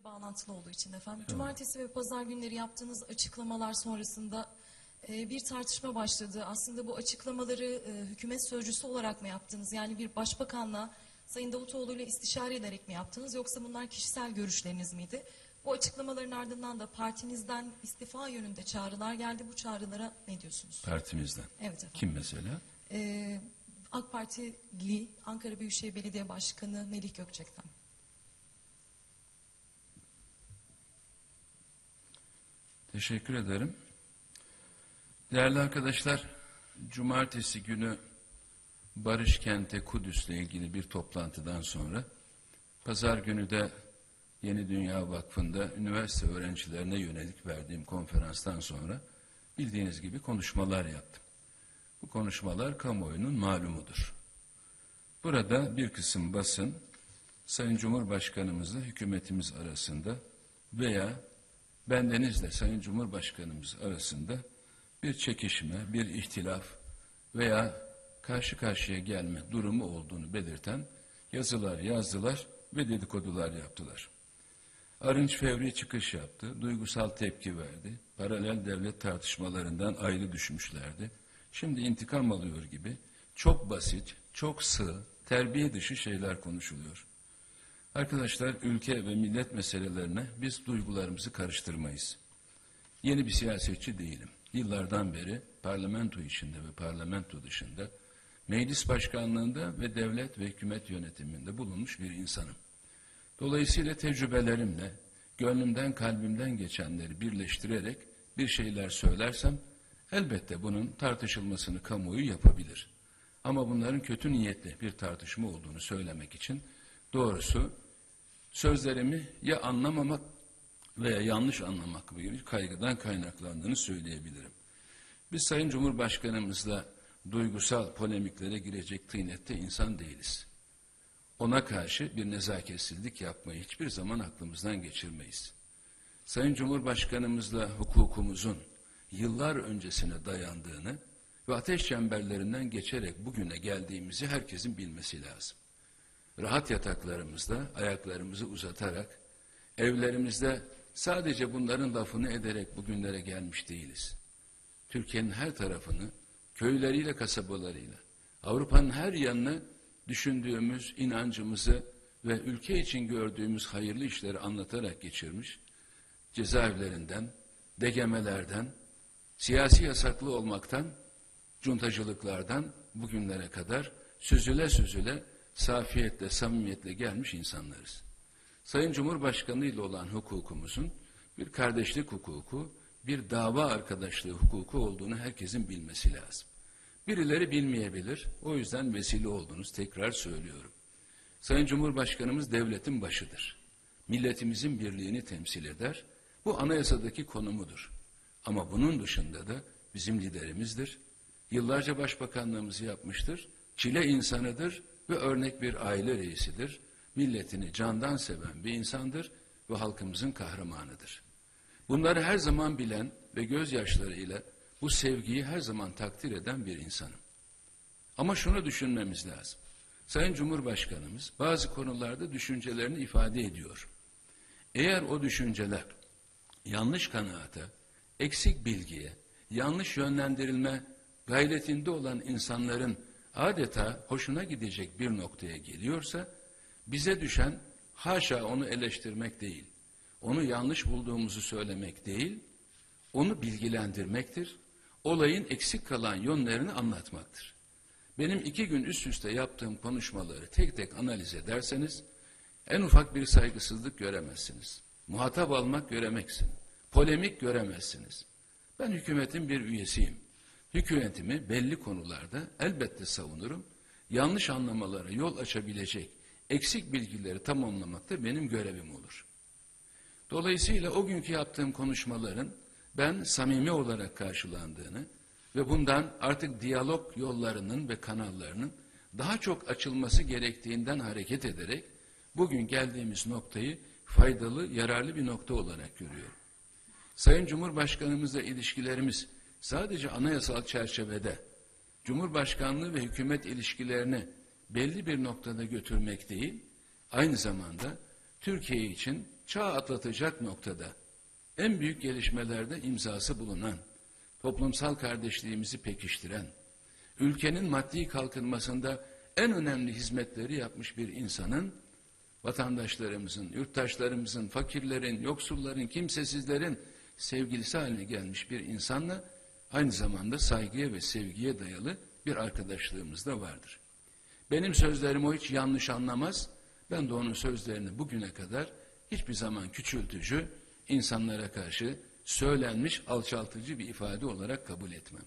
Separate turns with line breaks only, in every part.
konuyla bağlantılı olduğu için efendim. Cumartesi ve pazar günleri yaptığınız açıklamalar sonrasında e, bir tartışma başladı. Aslında bu açıklamaları e, hükümet sözcüsü olarak mı yaptınız? Yani bir başbakanla Sayın Davutoğlu ile istişare ederek mi yaptınız? Yoksa bunlar kişisel görüşleriniz miydi? Bu açıklamaların ardından da partinizden istifa yönünde çağrılar geldi. Bu çağrılara ne diyorsunuz?
Partimizden.
Evet efendim.
Kim mesela?
Ee, AK Partili Ankara Büyükşehir Belediye Başkanı Melih Gökçek'ten.
Teşekkür ederim. Değerli arkadaşlar, cumartesi günü Barış Kent'e Kudüs'le ilgili bir toplantıdan sonra, pazar günü de Yeni Dünya Vakfı'nda üniversite öğrencilerine yönelik verdiğim konferanstan sonra bildiğiniz gibi konuşmalar yaptım. Bu konuşmalar kamuoyunun malumudur. Burada bir kısım basın, Sayın Cumhurbaşkanımızla hükümetimiz arasında veya bendenizle Sayın Cumhurbaşkanımız arasında bir çekişme, bir ihtilaf veya karşı karşıya gelme durumu olduğunu belirten yazılar yazdılar ve dedikodular yaptılar. Arınç Fevri çıkış yaptı, duygusal tepki verdi, paralel devlet tartışmalarından ayrı düşmüşlerdi. Şimdi intikam alıyor gibi çok basit, çok sığ, terbiye dışı şeyler konuşuluyor. Arkadaşlar ülke ve millet meselelerine biz duygularımızı karıştırmayız. Yeni bir siyasetçi değilim. Yıllardan beri parlamento içinde ve parlamento dışında meclis başkanlığında ve devlet ve hükümet yönetiminde bulunmuş bir insanım. Dolayısıyla tecrübelerimle, gönlümden kalbimden geçenleri birleştirerek bir şeyler söylersem elbette bunun tartışılmasını kamuoyu yapabilir. Ama bunların kötü niyetli bir tartışma olduğunu söylemek için doğrusu sözlerimi ya anlamamak veya yanlış anlamak gibi bir kaygıdan kaynaklandığını söyleyebilirim. Biz Sayın Cumhurbaşkanımızla duygusal polemiklere girecek tıynette insan değiliz. Ona karşı bir nezaketsizlik yapmayı hiçbir zaman aklımızdan geçirmeyiz. Sayın Cumhurbaşkanımızla hukukumuzun yıllar öncesine dayandığını ve ateş çemberlerinden geçerek bugüne geldiğimizi herkesin bilmesi lazım. Rahat yataklarımızda ayaklarımızı uzatarak evlerimizde sadece bunların lafını ederek bugünlere gelmiş değiliz. Türkiye'nin her tarafını köyleriyle kasabalarıyla Avrupa'nın her yanını düşündüğümüz inancımızı ve ülke için gördüğümüz hayırlı işleri anlatarak geçirmiş, cezaevlerinden, degemelerden, siyasi yasaklı olmaktan, cuntacılıklardan bugünlere kadar süzüle süzüle safiyetle, samimiyetle gelmiş insanlarız. Sayın Cumhurbaşkanı ile olan hukukumuzun bir kardeşlik hukuku, bir dava arkadaşlığı hukuku olduğunu herkesin bilmesi lazım. Birileri bilmeyebilir, o yüzden vesile oldunuz, tekrar söylüyorum. Sayın Cumhurbaşkanımız devletin başıdır. Milletimizin birliğini temsil eder. Bu anayasadaki konumudur. Ama bunun dışında da bizim liderimizdir. Yıllarca başbakanlığımızı yapmıştır. Çile insanıdır ve örnek bir aile reisidir. Milletini candan seven bir insandır ve halkımızın kahramanıdır. Bunları her zaman bilen ve gözyaşlarıyla bu sevgiyi her zaman takdir eden bir insanım. Ama şunu düşünmemiz lazım. Sayın Cumhurbaşkanımız bazı konularda düşüncelerini ifade ediyor. Eğer o düşünceler yanlış kanaate, eksik bilgiye, yanlış yönlendirilme gayretinde olan insanların adeta hoşuna gidecek bir noktaya geliyorsa bize düşen haşa onu eleştirmek değil, onu yanlış bulduğumuzu söylemek değil, onu bilgilendirmektir, olayın eksik kalan yönlerini anlatmaktır. Benim iki gün üst üste yaptığım konuşmaları tek tek analiz ederseniz en ufak bir saygısızlık göremezsiniz. Muhatap almak göremeksin. Polemik göremezsiniz. Ben hükümetin bir üyesiyim. Hükümetimi belli konularda elbette savunurum. Yanlış anlamalara yol açabilecek eksik bilgileri tamamlamak da benim görevim olur. Dolayısıyla o günkü yaptığım konuşmaların ben samimi olarak karşılandığını ve bundan artık diyalog yollarının ve kanallarının daha çok açılması gerektiğinden hareket ederek bugün geldiğimiz noktayı faydalı, yararlı bir nokta olarak görüyorum. Sayın Cumhurbaşkanımızla ilişkilerimiz sadece anayasal çerçevede Cumhurbaşkanlığı ve hükümet ilişkilerini belli bir noktada götürmek değil, aynı zamanda Türkiye için çağ atlatacak noktada en büyük gelişmelerde imzası bulunan, toplumsal kardeşliğimizi pekiştiren, ülkenin maddi kalkınmasında en önemli hizmetleri yapmış bir insanın, vatandaşlarımızın, yurttaşlarımızın, fakirlerin, yoksulların, kimsesizlerin sevgilisi haline gelmiş bir insanla aynı zamanda saygıya ve sevgiye dayalı bir arkadaşlığımız da vardır. Benim sözlerimi o hiç yanlış anlamaz. Ben de onun sözlerini bugüne kadar hiçbir zaman küçültücü, insanlara karşı söylenmiş alçaltıcı bir ifade olarak kabul etmem.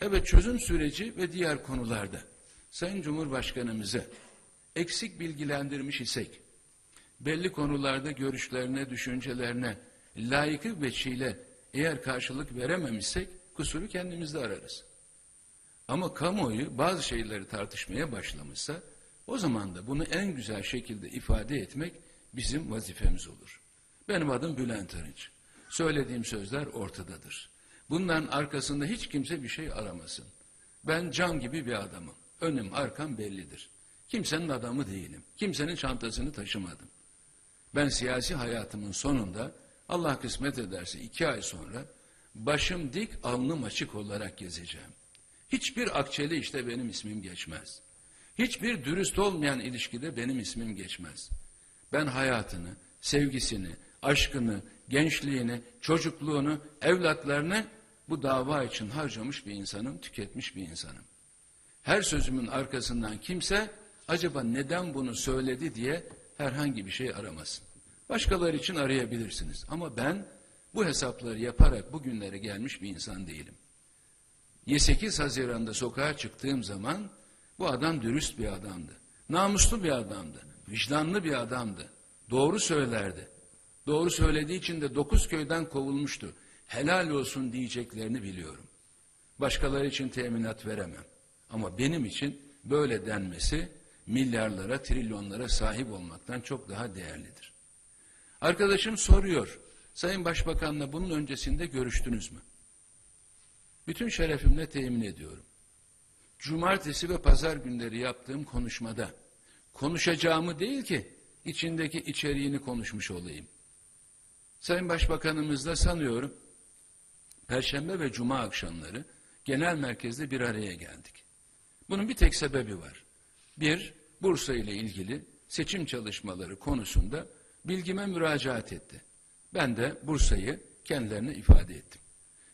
Evet çözüm süreci ve diğer konularda Sayın Cumhurbaşkanımızı eksik bilgilendirmiş isek, belli konularda görüşlerine, düşüncelerine layıkı veçiyle eğer karşılık verememişsek kusuru kendimizde ararız. Ama kamuoyu bazı şeyleri tartışmaya başlamışsa o zaman da bunu en güzel şekilde ifade etmek bizim vazifemiz olur. Benim adım Bülent Arınç. Söylediğim sözler ortadadır. Bunların arkasında hiç kimse bir şey aramasın. Ben cam gibi bir adamım. Önüm arkam bellidir. Kimsenin adamı değilim. Kimsenin çantasını taşımadım. Ben siyasi hayatımın sonunda Allah kısmet ederse iki ay sonra başım dik alnım açık olarak gezeceğim. Hiçbir akçeli işte benim ismim geçmez. Hiçbir dürüst olmayan ilişkide benim ismim geçmez. Ben hayatını, sevgisini, aşkını, gençliğini, çocukluğunu, evlatlarını bu dava için harcamış bir insanım, tüketmiş bir insanım. Her sözümün arkasından kimse acaba neden bunu söyledi diye herhangi bir şey aramasın. Başkaları için arayabilirsiniz ama ben bu hesapları yaparak bugünlere gelmiş bir insan değilim. 8 Haziran'da sokağa çıktığım zaman bu adam dürüst bir adamdı. Namuslu bir adamdı. Vicdanlı bir adamdı. Doğru söylerdi. Doğru söylediği için de dokuz köyden kovulmuştu. Helal olsun diyeceklerini biliyorum. Başkaları için teminat veremem. Ama benim için böyle denmesi milyarlara, trilyonlara sahip olmaktan çok daha değerlidir. Arkadaşım soruyor. Sayın Başbakan'la bunun öncesinde görüştünüz mü? Bütün şerefimle temin ediyorum. Cumartesi ve pazar günleri yaptığım konuşmada konuşacağımı değil ki içindeki içeriğini konuşmuş olayım. Sayın Başbakanımızla sanıyorum Perşembe ve Cuma akşamları genel merkezde bir araya geldik. Bunun bir tek sebebi var. Bir, Bursa ile ilgili seçim çalışmaları konusunda bilgime müracaat etti. Ben de Bursa'yı kendilerine ifade ettim.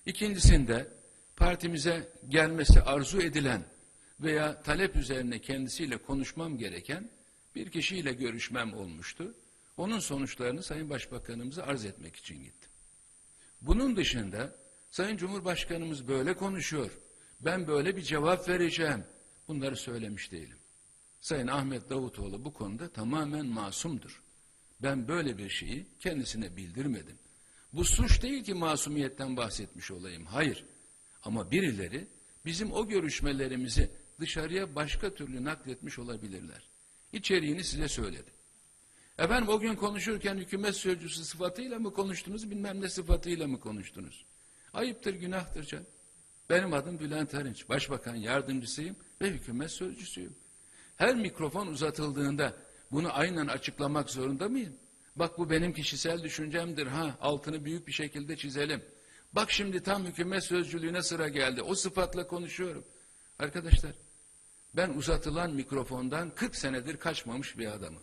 İkincisinde partimize gelmesi arzu edilen veya talep üzerine kendisiyle konuşmam gereken bir kişiyle görüşmem olmuştu. Onun sonuçlarını Sayın Başbakanımıza arz etmek için gittim. Bunun dışında Sayın Cumhurbaşkanımız böyle konuşuyor. Ben böyle bir cevap vereceğim. Bunları söylemiş değilim. Sayın Ahmet Davutoğlu bu konuda tamamen masumdur. Ben böyle bir şeyi kendisine bildirmedim. Bu suç değil ki masumiyetten bahsetmiş olayım. Hayır. Ama birileri bizim o görüşmelerimizi dışarıya başka türlü nakletmiş olabilirler. İçeriğini size söyledim. Efendim o gün konuşurken hükümet sözcüsü sıfatıyla mı konuştunuz bilmem ne sıfatıyla mı konuştunuz? Ayıptır günahtır canım. Benim adım Bülent Arınç. Başbakan yardımcısıyım ve hükümet sözcüsüyüm. Her mikrofon uzatıldığında bunu aynen açıklamak zorunda mıyım? Bak bu benim kişisel düşüncemdir ha altını büyük bir şekilde çizelim. Bak şimdi tam hükümet sözcülüğüne sıra geldi. O sıfatla konuşuyorum. Arkadaşlar ben uzatılan mikrofondan 40 senedir kaçmamış bir adamım.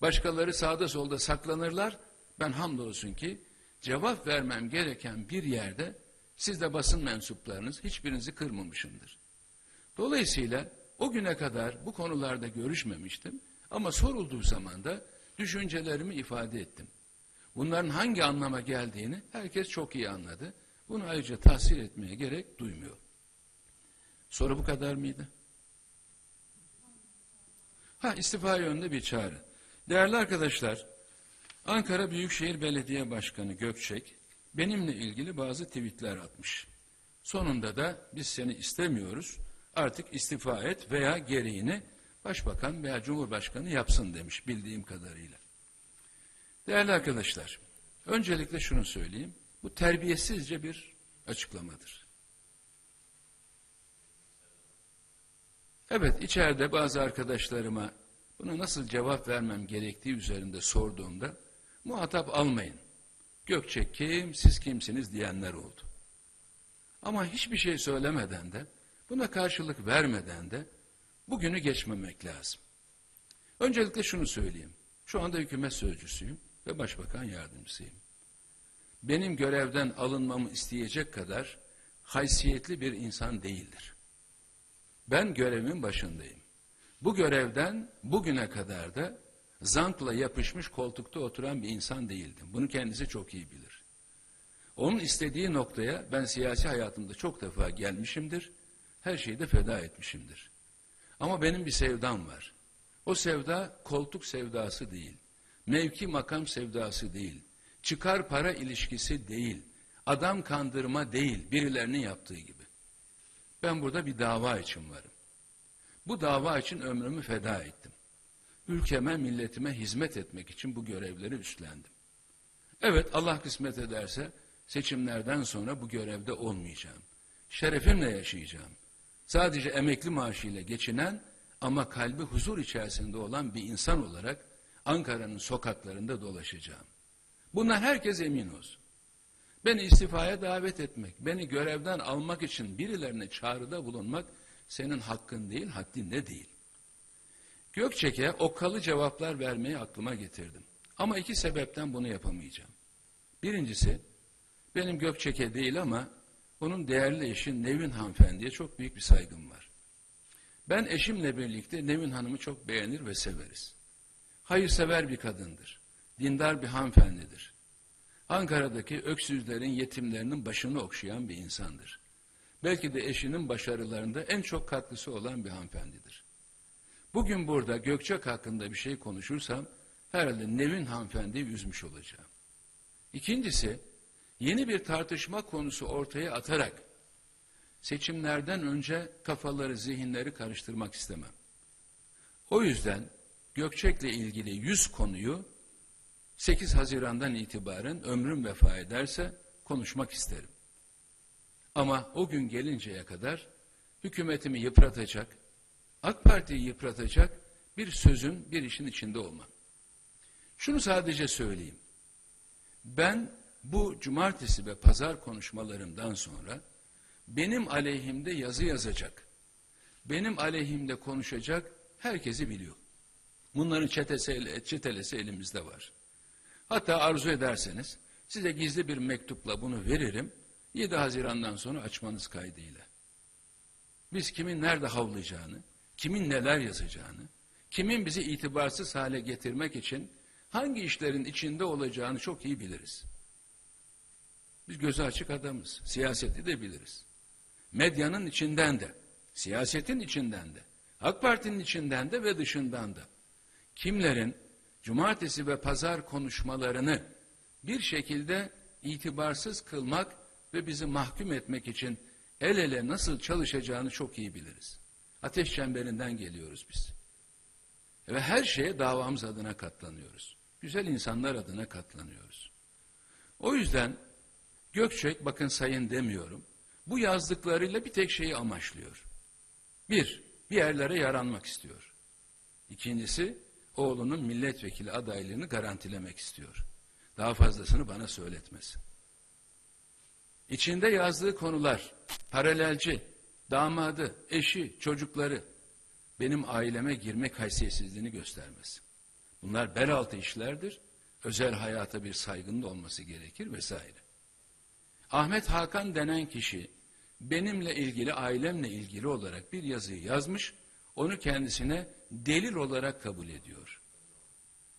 Başkaları sağda solda saklanırlar. Ben hamdolsun ki cevap vermem gereken bir yerde siz de basın mensuplarınız hiçbirinizi kırmamışımdır. Dolayısıyla o güne kadar bu konularda görüşmemiştim ama sorulduğu zaman da düşüncelerimi ifade ettim. Bunların hangi anlama geldiğini herkes çok iyi anladı. Bunu ayrıca tahsil etmeye gerek duymuyor. Soru bu kadar mıydı? Ha istifa yönünde bir çağrı. Değerli arkadaşlar, Ankara Büyükşehir Belediye Başkanı Gökçek benimle ilgili bazı tweetler atmış. Sonunda da biz seni istemiyoruz, artık istifa et veya gereğini Başbakan veya Cumhurbaşkanı yapsın demiş bildiğim kadarıyla. Değerli arkadaşlar, öncelikle şunu söyleyeyim. Bu terbiyesizce bir açıklamadır. Evet, içeride bazı arkadaşlarıma buna nasıl cevap vermem gerektiği üzerinde sorduğumda muhatap almayın. Gökçek kim, siz kimsiniz diyenler oldu. Ama hiçbir şey söylemeden de, buna karşılık vermeden de bugünü geçmemek lazım. Öncelikle şunu söyleyeyim. Şu anda hükümet sözcüsüyüm ve başbakan yardımcısıyım. Benim görevden alınmamı isteyecek kadar haysiyetli bir insan değildir. Ben görevimin başındayım. Bu görevden bugüne kadar da zantla yapışmış koltukta oturan bir insan değildim. Bunu kendisi çok iyi bilir. Onun istediği noktaya ben siyasi hayatımda çok defa gelmişimdir. Her şeyi de feda etmişimdir. Ama benim bir sevdam var. O sevda koltuk sevdası değil. Mevki makam sevdası değil. Çıkar para ilişkisi değil. Adam kandırma değil birilerinin yaptığı gibi. Ben burada bir dava için varım. Bu dava için ömrümü feda ettim. Ülkeme, milletime hizmet etmek için bu görevleri üstlendim. Evet Allah kısmet ederse seçimlerden sonra bu görevde olmayacağım. Şerefimle yaşayacağım. Sadece emekli maaşıyla geçinen ama kalbi huzur içerisinde olan bir insan olarak Ankara'nın sokaklarında dolaşacağım. Bundan herkes emin olsun. Beni istifaya davet etmek, beni görevden almak için birilerine çağrıda bulunmak senin hakkın değil, haddin de değil. Gökçek'e okkalı cevaplar vermeyi aklıma getirdim. Ama iki sebepten bunu yapamayacağım. Birincisi, benim Gökçek'e değil ama onun değerli eşi Nevin hanımefendiye çok büyük bir saygım var. Ben eşimle birlikte Nevin Hanım'ı çok beğenir ve severiz. Hayırsever bir kadındır. Dindar bir hanımefendidir. Ankara'daki öksüzlerin, yetimlerinin başını okşayan bir insandır. Belki de eşinin başarılarında en çok katkısı olan bir hanımefendidir. Bugün burada Gökçek hakkında bir şey konuşursam herhalde Nevin hanımefendiyi üzmüş olacağım. İkincisi, yeni bir tartışma konusu ortaya atarak seçimlerden önce kafaları, zihinleri karıştırmak istemem. O yüzden Gökçek'le ilgili 100 konuyu 8 Haziran'dan itibaren ömrüm vefa ederse konuşmak isterim. Ama o gün gelinceye kadar hükümetimi yıpratacak, AK Parti'yi yıpratacak bir sözün, bir işin içinde olmam. Şunu sadece söyleyeyim. Ben bu cumartesi ve pazar konuşmalarımdan sonra benim aleyhimde yazı yazacak, benim aleyhimde konuşacak herkesi biliyor. Bunların çetesi, çetelesi elimizde var. Hatta arzu ederseniz size gizli bir mektupla bunu veririm. 7 Haziran'dan sonra açmanız kaydıyla. Biz kimin nerede havlayacağını, kimin neler yazacağını, kimin bizi itibarsız hale getirmek için hangi işlerin içinde olacağını çok iyi biliriz. Biz gözü açık adamız. Siyaseti de biliriz. Medyanın içinden de, siyasetin içinden de, AK Parti'nin içinden de ve dışından da kimlerin cumartesi ve pazar konuşmalarını bir şekilde itibarsız kılmak ve bizi mahkum etmek için el ele nasıl çalışacağını çok iyi biliriz. Ateş çemberinden geliyoruz biz. Ve her şeye davamız adına katlanıyoruz. Güzel insanlar adına katlanıyoruz. O yüzden Gökçek bakın sayın demiyorum. Bu yazdıklarıyla bir tek şeyi amaçlıyor. Bir, bir yerlere yaranmak istiyor. İkincisi, oğlunun milletvekili adaylığını garantilemek istiyor. Daha fazlasını bana söyletmesin. İçinde yazdığı konular, paralelci, damadı, eşi, çocukları, benim aileme girmek haysiyetsizliğini göstermez. Bunlar bel altı işlerdir, özel hayata bir saygının olması gerekir vesaire. Ahmet Hakan denen kişi benimle ilgili, ailemle ilgili olarak bir yazıyı yazmış, onu kendisine delil olarak kabul ediyor.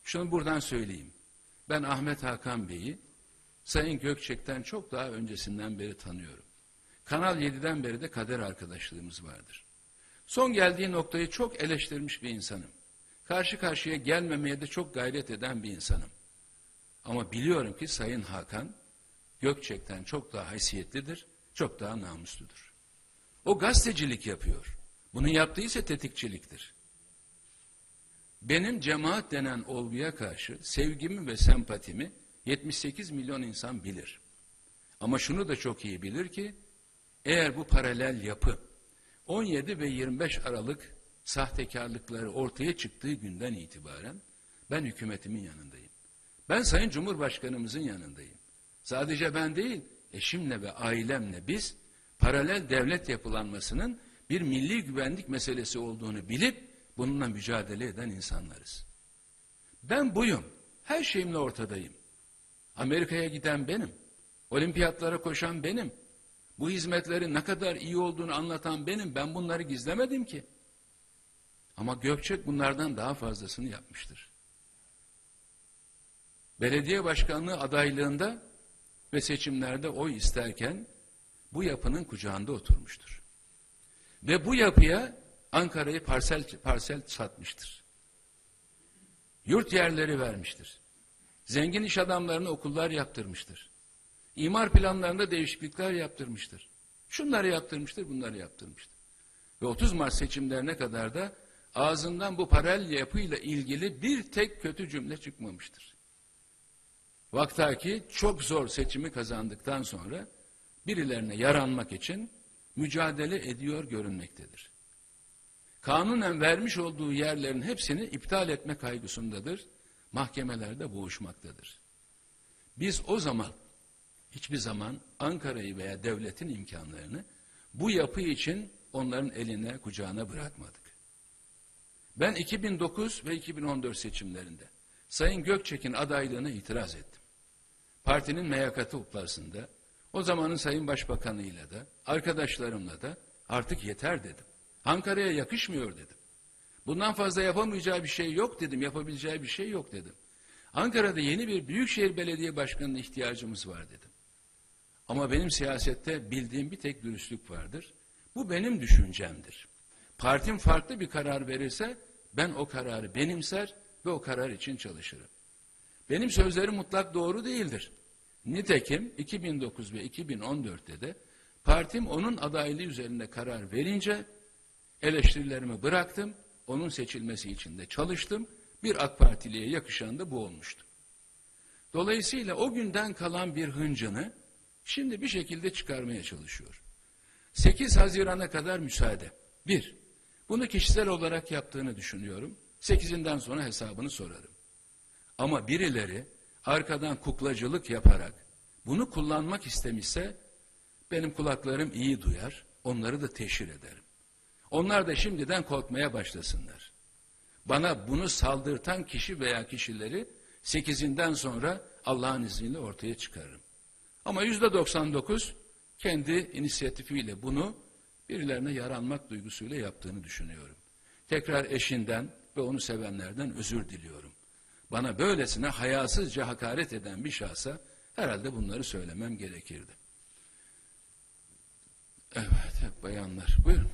Şunu buradan söyleyeyim. Ben Ahmet Hakan Bey'i Sayın Gökçek'ten çok daha öncesinden beri tanıyorum. Kanal 7'den beri de kader arkadaşlığımız vardır. Son geldiği noktayı çok eleştirmiş bir insanım. Karşı karşıya gelmemeye de çok gayret eden bir insanım. Ama biliyorum ki Sayın Hakan Gökçek'ten çok daha haysiyetlidir, çok daha namusludur. O gazetecilik yapıyor. Bunu yaptığı ise tetikçiliktir. Benim cemaat denen olguya karşı sevgimi ve sempatimi 78 milyon insan bilir. Ama şunu da çok iyi bilir ki eğer bu paralel yapı 17 ve 25 Aralık sahtekarlıkları ortaya çıktığı günden itibaren ben hükümetimin yanındayım. Ben Sayın Cumhurbaşkanımızın yanındayım. Sadece ben değil, eşimle ve ailemle biz paralel devlet yapılanmasının bir milli güvenlik meselesi olduğunu bilip bununla mücadele eden insanlarız. Ben buyum. Her şeyimle ortadayım. Amerika'ya giden benim. Olimpiyatlara koşan benim. Bu hizmetlerin ne kadar iyi olduğunu anlatan benim. Ben bunları gizlemedim ki. Ama Gökçek bunlardan daha fazlasını yapmıştır. Belediye başkanlığı adaylığında ve seçimlerde oy isterken bu yapının kucağında oturmuştur. Ve bu yapıya Ankara'yı parsel parsel satmıştır. Yurt yerleri vermiştir. Zengin iş adamlarına okullar yaptırmıştır. İmar planlarında değişiklikler yaptırmıştır. Şunları yaptırmıştır, bunları yaptırmıştır. Ve 30 Mart seçimlerine kadar da ağzından bu paralel yapıyla ilgili bir tek kötü cümle çıkmamıştır. Vaktaki çok zor seçimi kazandıktan sonra birilerine yaranmak için mücadele ediyor görünmektedir. Kanunen vermiş olduğu yerlerin hepsini iptal etme kaygısındadır. Mahkemelerde boğuşmaktadır. Biz o zaman hiçbir zaman Ankara'yı veya devletin imkanlarını bu yapı için onların eline kucağına bırakmadık. Ben 2009 ve 2014 seçimlerinde Sayın Gökçek'in adaylığına itiraz ettim. Partinin MYK toplantısı o zamanın Sayın Başbakanıyla da arkadaşlarımla da artık yeter dedim. Ankara'ya yakışmıyor dedim. Bundan fazla yapamayacağı bir şey yok dedim, yapabileceği bir şey yok dedim. Ankara'da yeni bir büyükşehir belediye başkanına ihtiyacımız var dedim. Ama benim siyasette bildiğim bir tek dürüstlük vardır. Bu benim düşüncemdir. Partim farklı bir karar verirse ben o kararı benimser ve o karar için çalışırım. Benim sözlerim mutlak doğru değildir. Nitekim 2009 ve 2014'te de partim onun adaylığı üzerinde karar verince eleştirilerimi bıraktım. Onun seçilmesi için de çalıştım. Bir AK Partiliye yakışan da bu olmuştu. Dolayısıyla o günden kalan bir hıncını şimdi bir şekilde çıkarmaya çalışıyor. 8 Haziran'a kadar müsaade. Bir, bunu kişisel olarak yaptığını düşünüyorum. 8'inden sonra hesabını sorarım. Ama birileri arkadan kuklacılık yaparak bunu kullanmak istemişse benim kulaklarım iyi duyar, onları da teşhir ederim. Onlar da şimdiden korkmaya başlasınlar. Bana bunu saldırtan kişi veya kişileri sekizinden sonra Allah'ın izniyle ortaya çıkarırım. Ama yüzde 99 kendi inisiyatifiyle bunu birilerine yaranmak duygusuyla yaptığını düşünüyorum. Tekrar eşinden ve onu sevenlerden özür diliyorum. Bana böylesine hayasızca hakaret eden bir şahsa herhalde bunları söylemem gerekirdi. Evet, hep bayanlar. Buyurun.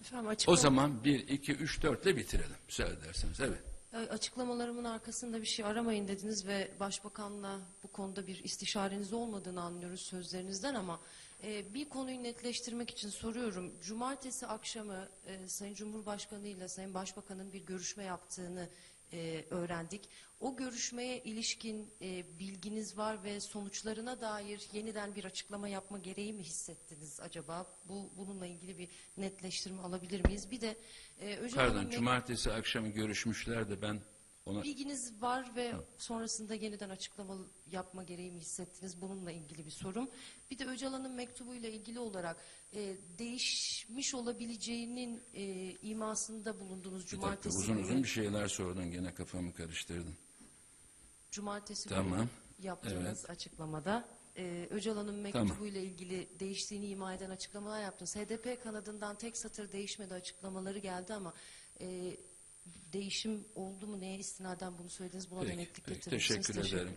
Efendim
O zaman 1, 2, 3, 4 ile bitirelim. Müsaade ederseniz. Evet.
e, açıklamalarımın arkasında bir şey aramayın dediniz ve Başbakan'la bu konuda bir istişareniz olmadığını anlıyoruz sözlerinizden ama e, bir konuyu netleştirmek için soruyorum. Cumartesi akşamı e, Sayın Cumhurbaşkanı ile Sayın Başbakan'ın bir görüşme yaptığını e, öğrendik. O görüşmeye ilişkin e, bilginiz var ve sonuçlarına dair yeniden bir açıklama yapma gereği mi hissettiniz acaba? Bu bununla ilgili bir netleştirme alabilir miyiz? Bir de e, Öcalan'ın
Pardon,
mek-
cumartesi akşamı görüşmüşler de ben ona...
Bilginiz var ve sonrasında yeniden açıklama yapma gereği mi hissettiniz? Bununla ilgili bir sorum. Bir de Öcalan'ın mektubuyla ilgili olarak e, değişmiş olabileceğinin e, imasında bulundunuz
Bir dakika,
cumartesi
uzun
günü.
uzun bir şeyler sordun gene kafamı karıştırdın.
Cumartesi
Tamam.
günü yaptığınız açıklamada e, Öcalan'ın mektubuyla ilgili değiştiğini ima eden açıklamalar yaptınız. HDP kanadından tek satır değişmedi açıklamaları geldi ama e, değişim oldu mu neye istinaden bunu söylediniz buna
Peki,
netlik
peki,
getirir misiniz?
teşekkür ederim.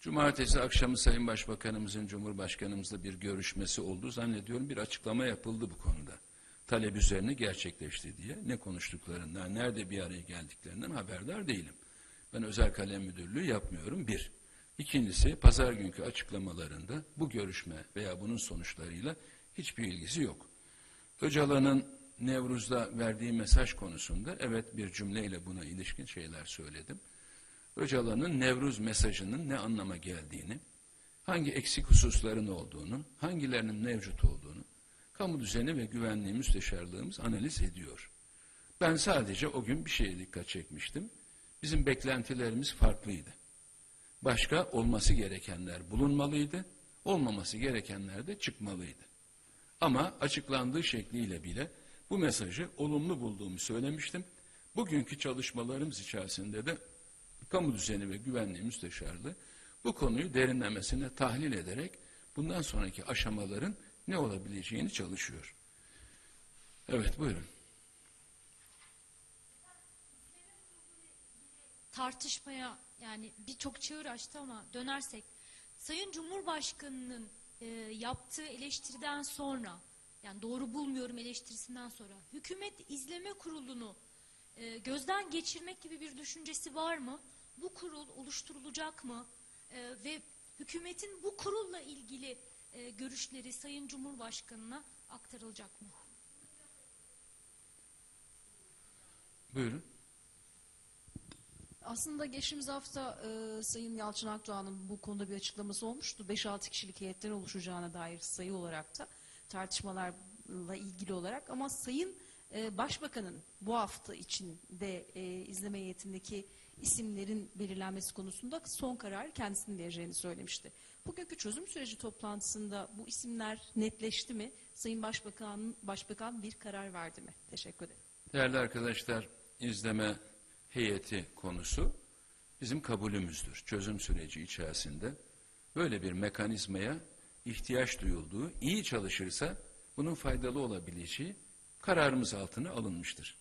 Cumartesi akşamı Sayın Başbakanımızın Cumhurbaşkanımızla bir görüşmesi oldu. Zannediyorum bir açıklama yapıldı bu konuda. Talep üzerine gerçekleşti diye. Ne konuştuklarından, nerede bir araya geldiklerinden haberdar değilim. Ben özel kalem müdürlüğü yapmıyorum. Bir. İkincisi pazar günkü açıklamalarında bu görüşme veya bunun sonuçlarıyla hiçbir ilgisi yok. Öcalan'ın Nevruz'da verdiği mesaj konusunda evet bir cümleyle buna ilişkin şeyler söyledim. Öcalan'ın Nevruz mesajının ne anlama geldiğini, hangi eksik hususların olduğunu, hangilerinin mevcut olduğunu, kamu düzeni ve güvenliği müsteşarlığımız analiz ediyor. Ben sadece o gün bir şeye dikkat çekmiştim. bizim beklentilerimiz farklıydı. Başka olması gerekenler bulunmalıydı, olmaması gerekenler de çıkmalıydı. Ama açıklandığı şekliyle bile bu mesajı olumlu bulduğumu söylemiştim. Bugünkü çalışmalarımız içerisinde de Kamu Düzeni ve Güvenliği Müsteşarlığı bu konuyu derinlemesine tahlil ederek bundan sonraki aşamaların ne olabileceğini çalışıyor. Evet buyurun.
tartışmaya yani birçok çığır açtı ama dönersek Sayın Cumhurbaşkanı'nın e, yaptığı eleştiriden sonra yani doğru bulmuyorum eleştirisinden sonra hükümet izleme kurulunu e, gözden geçirmek gibi bir düşüncesi var mı? Bu kurul oluşturulacak mı? E, ve hükümetin bu kurulla ilgili e, görüşleri Sayın Cumhurbaşkanı'na aktarılacak mı?
Buyurun.
Aslında geçtiğimiz hafta e, Sayın Yalçın Akdoğan'ın bu konuda bir açıklaması olmuştu. 5-6 kişilik heyetten oluşacağına dair sayı olarak da tartışmalarla ilgili olarak. Ama Sayın e, Başbakan'ın bu hafta içinde e, izleme heyetindeki isimlerin belirlenmesi konusunda son kararı kendisinin vereceğini söylemişti. Bugünkü çözüm süreci toplantısında bu isimler netleşti mi? Sayın Başbakan, Başbakan bir karar verdi mi? Teşekkür ederim.
Değerli arkadaşlar, izleme heyeti konusu bizim kabulümüzdür. Çözüm süreci içerisinde böyle bir mekanizmaya ihtiyaç duyulduğu, iyi çalışırsa bunun faydalı olabileceği kararımız altına alınmıştır.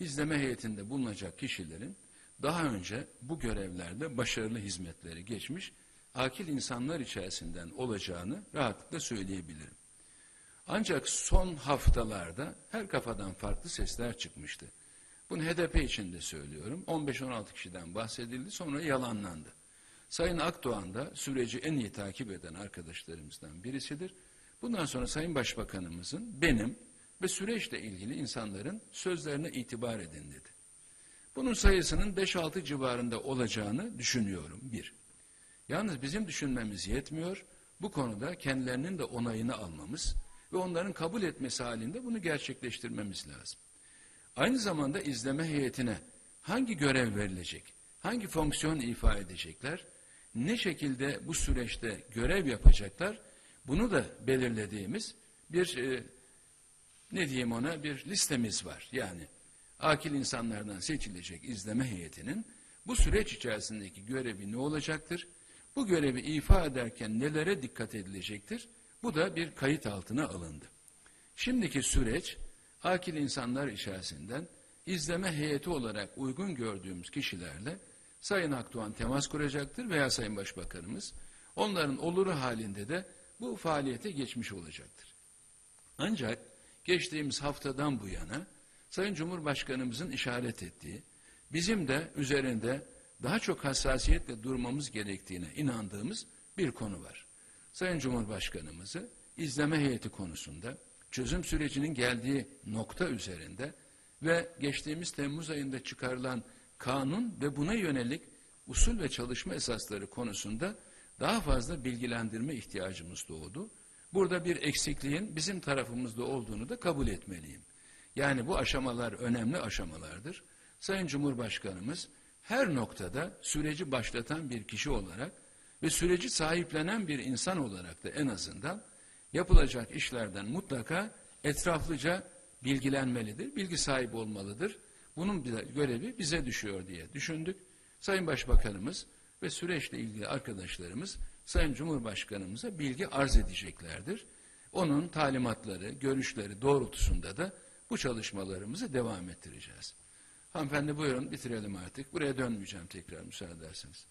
İzleme heyetinde bulunacak kişilerin daha önce bu görevlerde başarılı hizmetleri geçmiş, akil insanlar içerisinden olacağını rahatlıkla söyleyebilirim. Ancak son haftalarda her kafadan farklı sesler çıkmıştı. Bunu HDP için de söylüyorum. 15-16 kişiden bahsedildi sonra yalanlandı. Sayın Akdoğan da süreci en iyi takip eden arkadaşlarımızdan birisidir. Bundan sonra Sayın Başbakanımızın benim ve süreçle ilgili insanların sözlerine itibar edin dedi. Bunun sayısının 5-6 civarında olacağını düşünüyorum bir. Yalnız bizim düşünmemiz yetmiyor. Bu konuda kendilerinin de onayını almamız ve onların kabul etmesi halinde bunu gerçekleştirmemiz lazım. Aynı zamanda izleme heyetine hangi görev verilecek, hangi fonksiyon ifa edecekler, ne şekilde bu süreçte görev yapacaklar, bunu da belirlediğimiz bir e, ne diyeyim ona bir listemiz var. Yani akil insanlardan seçilecek izleme heyetinin bu süreç içerisindeki görevi ne olacaktır? Bu görevi ifa ederken nelere dikkat edilecektir? Bu da bir kayıt altına alındı. Şimdiki süreç akil insanlar içerisinden izleme heyeti olarak uygun gördüğümüz kişilerle Sayın Akdoğan temas kuracaktır veya Sayın Başbakanımız onların oluru halinde de bu faaliyete geçmiş olacaktır. Ancak geçtiğimiz haftadan bu yana Sayın Cumhurbaşkanımızın işaret ettiği, bizim de üzerinde daha çok hassasiyetle durmamız gerektiğine inandığımız bir konu var. Sayın Cumhurbaşkanımızı izleme heyeti konusunda çözüm sürecinin geldiği nokta üzerinde ve geçtiğimiz Temmuz ayında çıkarılan kanun ve buna yönelik usul ve çalışma esasları konusunda daha fazla bilgilendirme ihtiyacımız doğdu. Burada bir eksikliğin bizim tarafımızda olduğunu da kabul etmeliyim. Yani bu aşamalar önemli aşamalardır. Sayın Cumhurbaşkanımız her noktada süreci başlatan bir kişi olarak ve süreci sahiplenen bir insan olarak da en azından yapılacak işlerden mutlaka etraflıca bilgilenmelidir, bilgi sahibi olmalıdır. Bunun görevi bize düşüyor diye düşündük. Sayın Başbakanımız ve süreçle ilgili arkadaşlarımız Sayın Cumhurbaşkanımıza bilgi arz edeceklerdir. Onun talimatları, görüşleri doğrultusunda da bu çalışmalarımızı devam ettireceğiz. Hanımefendi buyurun bitirelim artık. Buraya dönmeyeceğim tekrar müsaade ederseniz.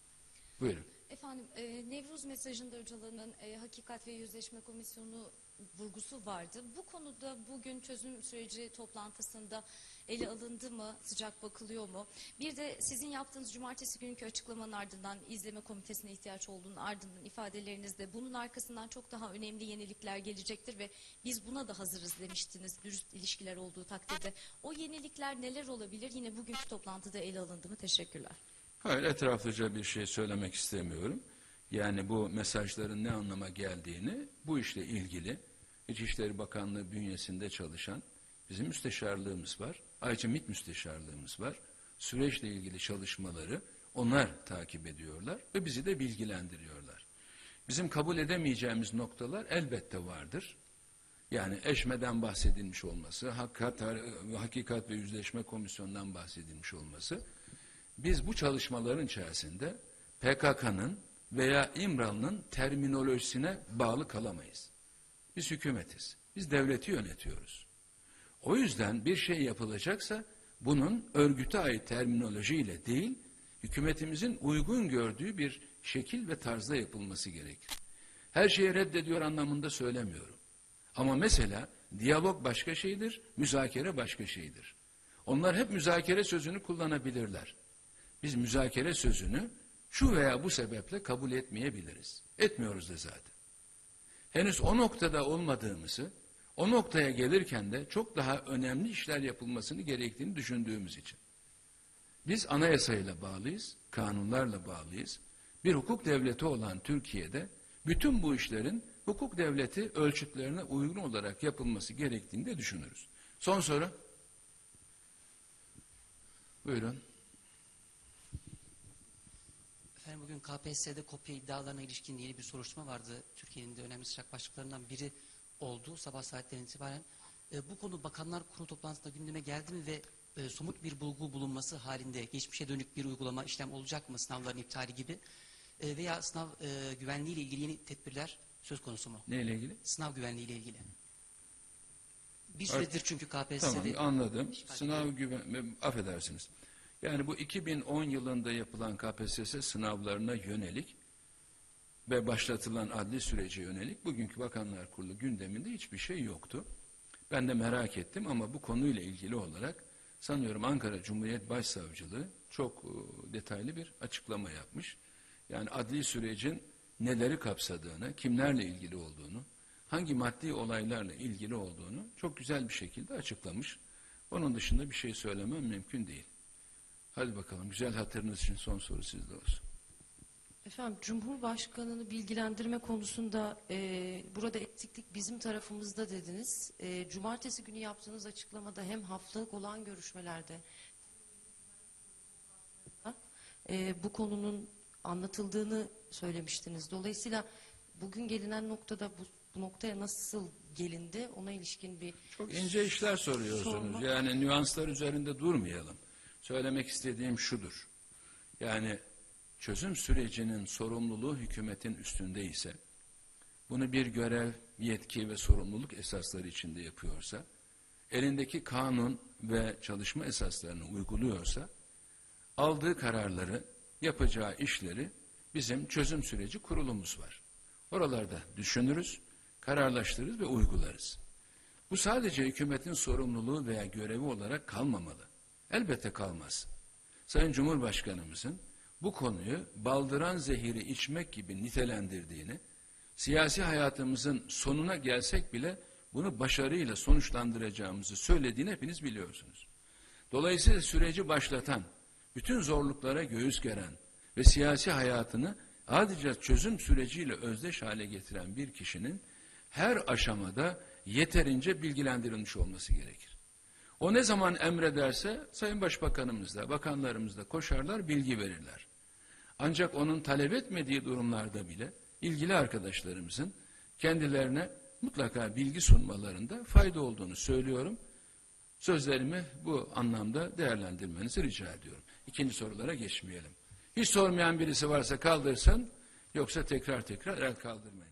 Buyurun.
Efendim, e, Nevruz mesajında Öcalan'ın e, Hakikat ve Yüzleşme Komisyonu vurgusu vardı. Bu konuda bugün çözüm süreci toplantısında ele alındı mı, sıcak bakılıyor mu? Bir de sizin yaptığınız cumartesi günkü açıklamanın ardından izleme komitesine ihtiyaç olduğunun ardından ifadelerinizde bunun arkasından çok daha önemli yenilikler gelecektir ve biz buna da hazırız demiştiniz dürüst ilişkiler olduğu takdirde. O yenilikler neler olabilir? Yine bugünkü toplantıda ele alındı mı? Teşekkürler.
Hayır etraflıca bir şey söylemek istemiyorum. Yani bu mesajların ne anlama geldiğini bu işle ilgili İçişleri Bakanlığı bünyesinde çalışan bizim müsteşarlığımız var. Ayrıca MİT müsteşarlığımız var. süreçle ilgili çalışmaları onlar takip ediyorlar ve bizi de bilgilendiriyorlar. Bizim kabul edemeyeceğimiz noktalar elbette vardır. Yani eşmeden bahsedilmiş olması, hakikat, hakikat ve yüzleşme komisyonundan bahsedilmiş olması. Biz bu çalışmaların içerisinde PKK'nın veya İmralı'nın terminolojisine bağlı kalamayız. Biz hükümetiz. Biz devleti yönetiyoruz. O yüzden bir şey yapılacaksa bunun örgüte ait terminolojiyle değil, hükümetimizin uygun gördüğü bir şekil ve tarzda yapılması gerekir. Her şeyi reddediyor anlamında söylemiyorum. Ama mesela diyalog başka şeydir, müzakere başka şeydir. Onlar hep müzakere sözünü kullanabilirler. Biz müzakere sözünü şu veya bu sebeple kabul etmeyebiliriz. Etmiyoruz da zaten. Henüz o noktada olmadığımızı, o noktaya gelirken de çok daha önemli işler yapılmasını gerektiğini düşündüğümüz için. Biz anayasayla bağlıyız, kanunlarla bağlıyız. Bir hukuk devleti olan Türkiye'de bütün bu işlerin hukuk devleti ölçütlerine uygun olarak yapılması gerektiğini de düşünürüz. Son soru. Buyurun.
Efendim bugün KPSS'de kopya iddialarına ilişkin yeni bir soruşturma vardı. Türkiye'nin de önemli sıcak başlıklarından biri oldu sabah saatlerinden itibaren. E, bu konu Bakanlar Kurulu toplantısında gündeme geldi mi ve e, somut bir bulgu bulunması halinde geçmişe dönük bir uygulama işlem olacak mı sınavların iptali gibi E, veya sınav e, güvenliği ile ilgili yeni tedbirler söz konusu mu?
Neyle ilgili?
Sınav güvenliği ile ilgili. Bir süredir çünkü KPSS'de
Tamam anladım. Sınav güven, affedersiniz. Yani bu 2010 yılında yapılan KPSS sınavlarına yönelik ve başlatılan adli sürece yönelik bugünkü Bakanlar Kurulu gündeminde hiçbir şey yoktu. Ben de merak ettim ama bu konuyla ilgili olarak sanıyorum Ankara Cumhuriyet Başsavcılığı çok e, detaylı bir açıklama yapmış. Yani adli sürecin neleri kapsadığını, kimlerle ilgili olduğunu, hangi maddi olaylarla ilgili olduğunu çok güzel bir şekilde açıklamış. Onun dışında bir şey söylemem mümkün değil. Hadi bakalım güzel hatırınız için son soru sizde olsun.
Efendim Cumhurbaşkanı'nı bilgilendirme konusunda e, burada eksiklik bizim tarafımızda dediniz. E, cumartesi günü yaptığınız açıklamada hem haftalık olan görüşmelerde e, bu konunun anlatıldığını söylemiştiniz. Dolayısıyla bugün gelinen noktada bu, bu noktaya nasıl gelindi ona ilişkin bir
Çok ince işler soruyorsunuz.
Sorma.
Yani nüanslar üzerinde durmayalım. Söylemek istediğim şudur. Yani çözüm sürecinin sorumluluğu hükümetin üstünde ise, bunu bir görev, yetki ve sorumluluk esasları içinde yapıyorsa, elindeki kanun ve çalışma esaslarını uyguluyorsa, aldığı kararları, yapacağı işleri bizim çözüm süreci kurulumuz var. Oralarda düşünürüz, kararlaştırırız ve uygularız. Bu sadece hükümetin sorumluluğu veya görevi olarak kalmamalı. Elbette kalmaz. Sayın Cumhurbaşkanımızın bu konuyu baldıran zehiri içmek gibi nitelendirdiğini, siyasi hayatımızın sonuna gelsek bile bunu başarıyla sonuçlandıracağımızı söylediğini hepiniz biliyorsunuz. Dolayısıyla süreci başlatan, bütün zorluklara göğüs geren ve siyasi hayatını adeta çözüm süreciyle özdeş hale getiren bir kişinin her aşamada yeterince bilgilendirilmiş olması gerekir. O ne zaman emrederse Sayın Başbakanımız da, bakanlarımız da koşarlar, bilgi verirler. Ancak onun talep etmediği durumlarda bile ilgili arkadaşlarımızın kendilerine mutlaka bilgi sunmalarında fayda olduğunu söylüyorum. Sözlerimi bu anlamda değerlendirmenizi rica ediyorum. İkinci sorulara geçmeyelim. Hiç sormayan birisi varsa kaldırsın, yoksa tekrar tekrar el kaldırmayın.